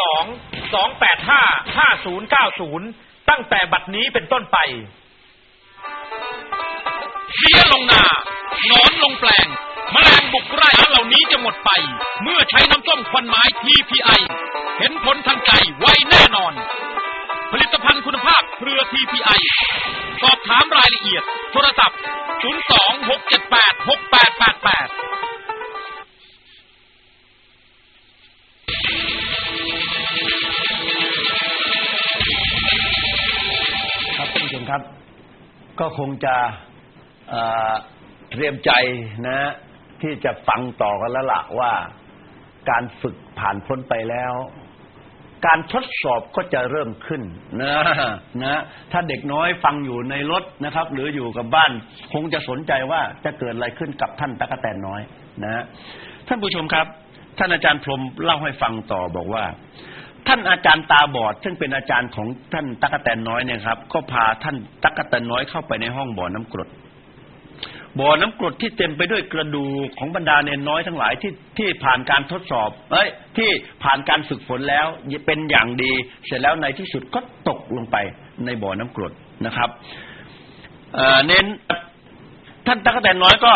02 285 5090 ตั้งแต่บัดนี้เป็นต้นไป เสียลงนาหนอนลงแปลงแมลงบุกไร่เหล่านี้จะหมดไป เมื่อใช้น้ำส้มควันไม้ TPI เห็นผลทันใจไวแน่นอน ผลิตภัณฑ์คุณภาพเครือ TPI สอบถามรายละเอียด โทรศัพท์ 02-678-6888 ชมครับ ก็คงจะเตรียมใจนะที่จะฟังต่อกันแล้วละว่าการฝึกผ่านพ้นไปแล้ว การทดสอบก็จะเริ่มขึ้นนะนะถ้าเด็กน้อยฟังอยู่ในรถนะครับ หรืออยู่กับบ้าน คงจะสนใจว่าจะเกิดอะไรขึ้นกับท่านตะกแตนน้อยนะท่านผู้ชมครับ ท่านอาจารย์พรหมเล่าให้ฟังต่อบอกว่า ท่านอาจารย์ตาบอด ซึ่งเป็นอาจารย์ของท่านตักแตนน้อยเนี่ยครับ ก็พาท่านตักแตนน้อยเข้าไปในห้องบ่อน้ำกรดบ่อน้ำกรดที่เต็มไปด้วยกระดูกของบรรดาเนนน้อยทั้งหลายที่ที่ผ่านการทดสอบ เอ้ย ที่ผ่านการฝึกฝนแล้วเป็นอย่างดี เสร็จแล้วในที่สุดก็ตกลงไปในบ่อน้ำกรดนะครับเน้นท่านตักแตนน้อยก็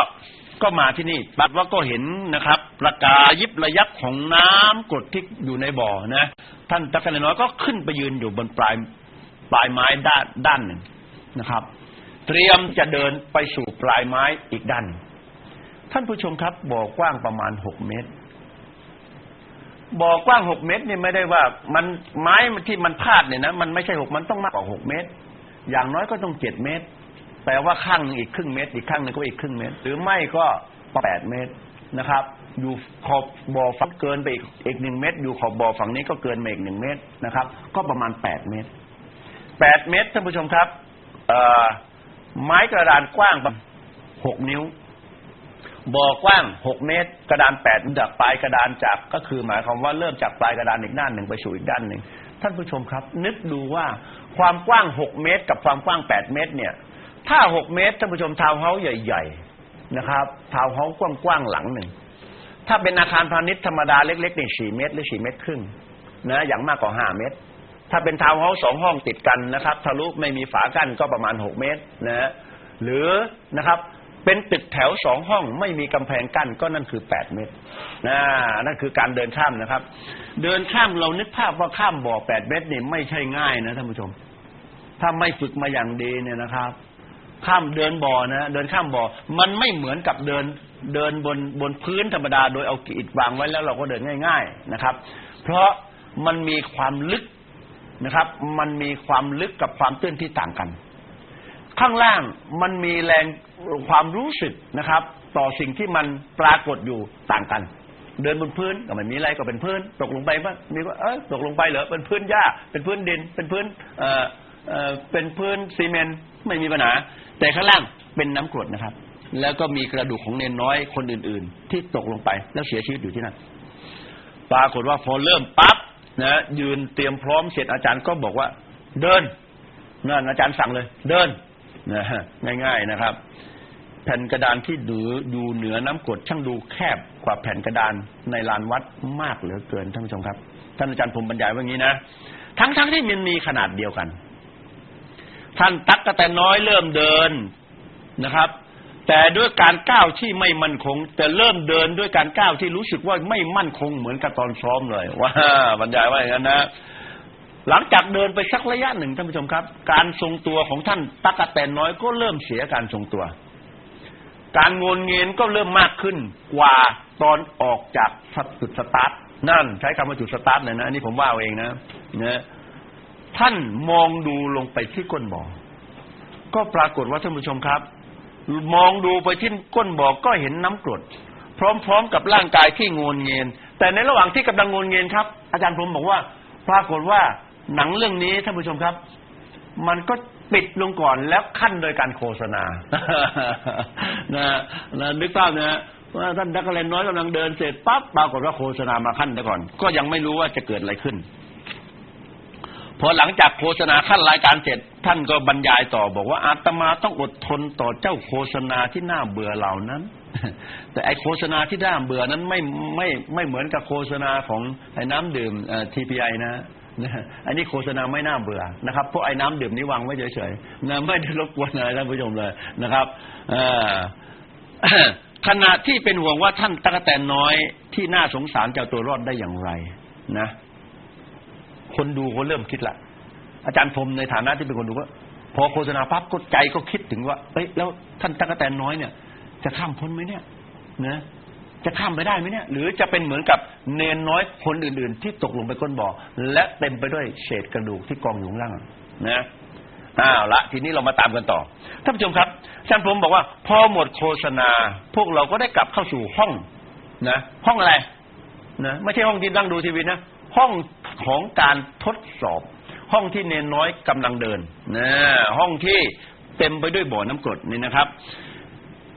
ก็มาที่นี่ปัดว่าก็เห็นนะครับ ประกายยิบระยับของน้ำกดที่อยู่ในบ่อนะ ท่านตั๊กแตนน้อยก็ขึ้นไปยืนอยู่บนปลายปลายไม้ด้านด้านหนึ่งนะครับ เตรียมจะเดินไปสู่ปลายไม้อีกด้านท่านผู้ชมครับบ่อกว้างประมาณหกเมตรบ่อกว้างหกเมตรนี่ไม่ได้ว่า มันไม้ที่มันพาดเนี่ยนะมันไม่ใช่หกมันต้องมากกว่าหกเมตร อย่างน้อยก็ต้องเจ็ดเมตร แปลว่าข้างหนึงอีกครึ่งเมตร อีกข้างหนึงก็อีกครึ่งเมตร หรือไม่ก็แปดเมตรนะครับ อยู่ขอบบ่อฝั่งเกินไปอีกอีกหนึ่งเมตร อยู่ขอบบ่อฝั่งนี้ก็เกินมาอีกหนึ่งเมตรนะครับ ก็ประมาณแปดเมตรแปดเมตรท่านผู้ชมครับเอ่อไม้กระดานกว้างประมาณหกนิ้วบ่อกว้างหกเมตร กระดานแปดจากปลายกระดานจากก็คือหมายความว่าเริ่มจากปลายกระดานอีกด้านหนึ่งไปสู่อีกด้านหนึ่งท่านผู้ชมครับ นึกดูว่าความกว้างหกเมตร กับความกว้างแปดเมตร เนี่ย ถ้าหกเมตรท่านผู้ชมทาวน์เฮาส์ใหญ่ ๆ นะครับทาวน์เฮาส์กว้างๆหลังหนึ่ง ถ้าเป็นอาคารพาณิชย์ธรรมดาเล็กๆนี่สี่เมตร หรือสี่เมตรครึ่งนะอย่างมากกว่าห้าเมตร ถ้าเป็นทาวน์เฮาส์สองห้องติดกันนะครับ ทะลุไม่มีฝากั้นก็ประมาณหกเมตรนะฮะหรือนะครับเป็นตึกแถวสองห้องไม่มีกำแพงกั้นก็นั่นคือแปดเมตรนะนั่นคือการเดินข้ามนะครับ เดินข้ามเรานึกภาพว่าข้ามบ่อแปดเมตรนี่ไม่ใช่ง่ายนะท่านผู้ชม ถ้าไม่ฝึกมาอย่างดีเนี่ยนะครับ ข้ามเดินบ่อนะเดินข้ามบ่อ มันไม่เหมือนกับเดินเดินบนบนพื้นธรรมดา โดยเอาอิฐวางไว้แล้วเราก็เดินง่าย ๆนะครับ เพราะมันมีความลึกนะครับ มันมีความลึกกับความตื้นที่ต่างกัน ข้างล่างมันมีแรงความรู้สึกนะครับ ต่อสิ่งที่มันปรากฏอยู่ต่างกัน เดินบนพื้นก็ไม่มีอะไรก็เป็นพื้น ตกลงไปบ้างมีว่าเออตกลงไปเหรอเป็นพื้นหญ้าเป็นพื้นดิน เป็นพื้นเอ่อเอ่อเป็นพื้นซีเมนต์ไม่มีปัญหา แต่ข้างล่างเป็นน้ำกรดนะครับ แล้วก็มีกระดูกของเนนน้อยคนอื่น ๆ ที่ตกลงไปแล้วเสียชีวิตอยู่ที่นั่นปรากฏว่าพอเริ่มปั๊บนะยืนเตรียมพร้อมเสร็จอาจารย์ก็บอกว่า เดินนั่นอาจารย์สั่งเลย เดินนะง่าย ๆนะครับ แผ่นกระดานที่ดูดูเหนือน้ำกรดช่างดูแคบกว่าแผ่นกระดานในลานวัดมากเหลือเกินท่านผู้ชมครับ ท่านอาจารย์ผมบรรยายว่างี้นะทั้งๆที่มันมีขนาดเดียวกัน ท่านตักกะแต่น้อยเริ่มเดินนะครับ แต่ด้วยการก้าวที่ไม่มั่นคง แต่เริ่มเดินด้วยการก้าวที่รู้สึกว่าไม่มั่นคงเหมือนกับตอนซ้อมเลยว่าบรรยายว่าอย่างนั้นนะหลังจากเดินไปสักระยะหนึ่งท่านผู้ชมครับ การทรงตัวของท่านตักกะแตนน้อยก็เริ่มเสียการทรงตัว การงนเงียนก็เริ่มมากขึ้นกว่าตอนออกจากจุดสตาร์ทนั่น ใช้คำว่าจุดสตาร์ทเลยนะนนี้ผมว่าเอาเองนะนะ ท่านมองดูลงไปที่ก้นบ่อ ก็ปรากฏว่าท่านผู้ชมครับ มองดูไปที่ก้นบ่อก็เห็นน้ำกรด พร้อมๆกับร่างกายที่งนเงียน แต่ในระหว่างที่กำลังงนเงียนครับ อาจารย์ผมบอกว่า ปรากฏว่าหนังเรื่องนี้ท่านผู้ชมครับ มันก็ปิดลงก่อนแล้วขั้นโดยการโฆษณา นะนะนึกภาพนะว่าท่านดักเลนน้อยกำลังเดินเสร็จปั๊บปรากฏว่าโฆษณามาขั้นเดียวก่อน ก็ยังไม่รู้ว่าจะเกิดอะไรขึ้น พอหลังจากโฆษณาขั้นรายการเสร็จ ท่านก็บรรยายต่อบอกว่าอาตมาต้องอดทนต่อเจ้าโฆษณาที่น่าเบื่อเหล่านั้น แต่ไอโฆษณาที่น่าเบื่อนั้นไม่ไม่ไม่เหมือนกับโฆษณาของไอ้น้ำดื่มทีพีไอนะอันนี้โฆษณาไม่น่าเบื่อนะครับเพราะไอ้น้ำดื่มนี้วางไว้เฉยๆนะไม่ได้รบกวนอะไรท่านผู้ชมเลยนะครับอขณะที่เป็นห่วงว่าท่านตะกแตนน้อยที่น่าสงสารจะเอาตัวรอดได้อย่างไร นะ คนดูเขาเริ่มคิดละอาจารย์พรมในฐานะที่เป็นคนดูว่า พอโฆษณาปั๊บก็ใจก็คิดถึงว่าเอ้ยแล้วท่านตะกแตนน้อยเนี่ย จะข้ามพ้นไหมเนี่ยนะจะข้ามไปได้ไหมเนี่ย หรือจะเป็นเหมือนกับเนนน้อยคนอื่น ๆ ที่ตกลงไปก้นบ่อและเต็มไปด้วยเศษกระดูกที่กองอยู่ล่างนะอ้าวละทีนี้เรามาตามกันต่อท่านผู้ชมครับอาจารย์พรมบอกว่า พอหมดโฆษณา พวกเราก็ได้กลับเข้าสู่ห้องนะห้องอะไรนะไม่ใช่ห้องที่นั่งดูทีวีนะห้อง ของการทดสอบ ห้องที่เนนน้อยกำลังเดินนะห้องที่เต็มไปด้วยบ่อน้ำกรดนี่นะครับ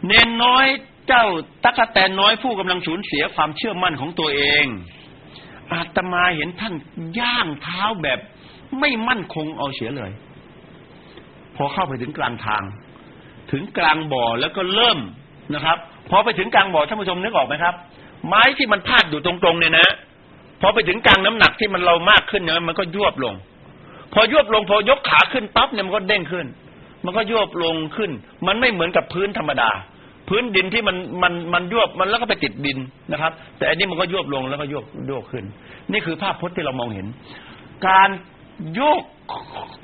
เนนน้อยเจ้าตั๊กแตนน้อยผู้กำลังสูญเสียความเชื่อมั่นของตัวเอง อาตมาเห็นท่านย่างเท้าแบบไม่มั่นคงเอาเสียเลย พอเข้าไปถึงกลางทาง ถึงกลางบ่อแล้วก็เริ่มนะครับ พอไปถึงกลางบ่อท่านผู้ชมนึกออกไหมครับ ไม้ที่มันพาดอยู่ตรงๆเนี่ยนะ พอไปถึงกลางน้ำหนักที่มันเรามากขึ้นเนี่ยมันก็ยวบลง พอยวบลงพอยกขาขึ้นปั๊บเนี่ยมันก็เด้งขึ้น มันก็ยวบลงขึ้น มันไม่เหมือนกับพื้นธรรมดา พื้นดินที่มันมันมันยวบมันแล้วก็ไปติดดินนะครับ แต่อันนี้มันก็ยวบลงแล้วก็ยวบยวบขึ้น นี่คือภาพพจน์ที่เรามองเห็น การโยก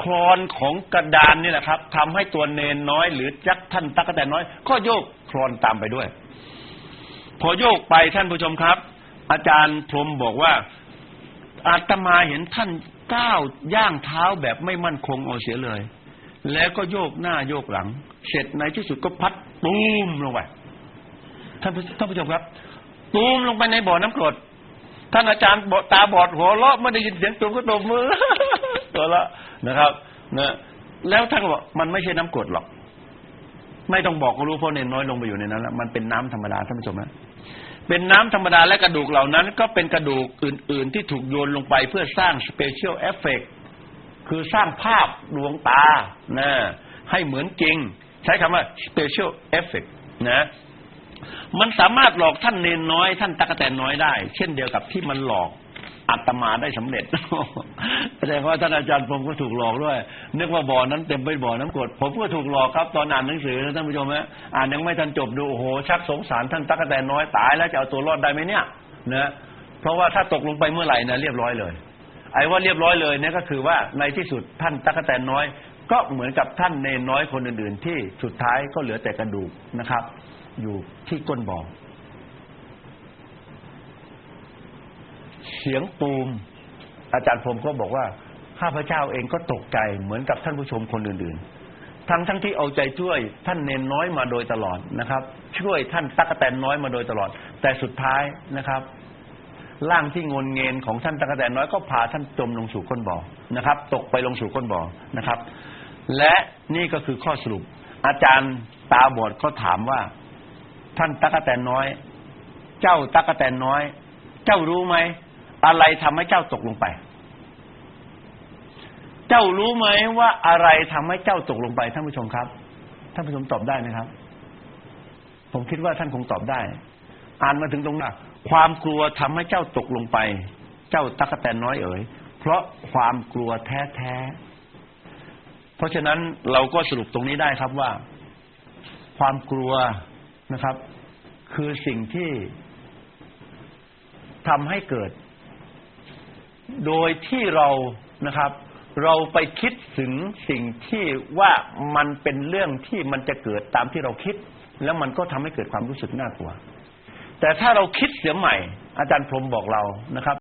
คลอนของกระดานนี่แหละครับทำให้ตัวเนนน้อย หรือจักท่านตักกะแตนน้อย ก็โยกคลอนตามไปด้วย พอโยกไปท่านผู้ชมครับ อาจารย์พรมบอกว่า อาตมาเห็นท่านก้าวย่างเท้าแบบไม่มั่นคงเอาเสียเลย แล้วก็โยกหน้าโยกหลัง เสร็จในที่สุดก็พัดตูมลงไปท่านท่านผู้ชมครับ ตูมลงไปในบ่อน้ำกรดท่านอาจารย์บตาบอดหัวเราะไม่ได้ยินเสียงตูมก็ตบมือหัวเราะนะครับนะแล้วท่านบอกมันไม่ใช่น้ำกรดหรอก ไม่ต้องบอกก็รู้เพราะเนนน้อยลงไปอยู่ในนั้นแล้วมันเป็นน้ำธรรมดาท่านผู้ชมนะ เป็นน้ำธรรมดาและกระดูกเหล่านั้น ก็เป็นกระดูกอื่น ๆ ที่ถูกโยนลงไปเพื่อสร้างสเปเชียลเอฟเฟกคือสร้างภาพดวงตานะให้เหมือนจริง ใช้คำว่า special effect นะ มันสามารถหลอกท่านเนนน้อย ท่านตะกะแตนน้อยได้ เช่นเดียวกับที่มันหลอก อาตมาได้สำเร็จแสดงว่าท่านอาจารย์ผมก็ถูกหลอกด้วย นึกว่าบ่อนั้นเต็มไปบ่อน้ำกรดผมก็ถูกหลอกครับตอนอ่านหนังสือนะท่านผู้ชมฮะอ่านยังไม่ทันจบดูโอ้โหชักสงสารท่านตะกแตนน้อยตายแล้วจะเอาตัวรอดได้ไหมเนี่ยนะเพราะว่าถ้าตกลงไปเมื่อไหร่นะเรียบร้อยเลย ไอ้ว่าเรียบร้อยเลยเนี่ยก็คือว่าในที่สุดท่านตะกแตนน้อย ก็เหมือนกับท่านเนนน้อยคนอื่นๆ ที่สุดท้ายก็เหลือแต่กระดูกนะครับ อยู่ที่ก้นบ่อ สียงปูม อาจารย์พรมก็บอกว่าข้าพเจ้าเองก็ตกใจเหมือนกับท่านผู้ชมคนอื่นๆ ทั้งทั้งที่เอาใจช่วยท่านเนนน้อยมาโดยตลอดนะครับ ช่วยท่านตักกะแตนน้อยมาโดยตลอด แต่สุดท้ายนะครับร่างที่งนเงินของท่านตักะแตนน้อยก็พาท่านจมลงสู่ก้นบ่อนะครับ ตกไปลงสู่ก้นบ่อนะครับ และนี่ก็คือข้อสรุป อาจารย์ตาบอดก็ถามว่า ท่านตักะแตนน้อย เจ้าตักกะแตนน้อย เจ้ารู้ไหม อะไรทำให้เจ้าตกลงไป เจ้ารู้ไหมว่าอะไรทำให้เจ้าตกลงไปท่านผู้ชมครับท่านผู้ชมตอบได้ไหมครับ ผมคิดว่าท่านคงตอบได้ อ่านมาถึงตรงนั้นความกลัวทำให้เจ้าตกลงไป เจ้าตักแตนน้อยเอ๋ยเพราะความกลัวแท้ๆเพราะฉะนั้นเราก็สรุปตรงนี้ได้ครับว่า ความกลัวนะครับ คือสิ่งที่ทำให้เกิด โดยที่เรานะครับ เราไปคิดถึงสิ่งที่ว่ามันเป็นเรื่องที่มันจะเกิดตามที่เราคิด แล้วมันก็ทำให้เกิดความรู้สึกน่ากลัว แต่ถ้าเราคิดเสียใหม่ อาจารย์พรมบอกเรานะครับ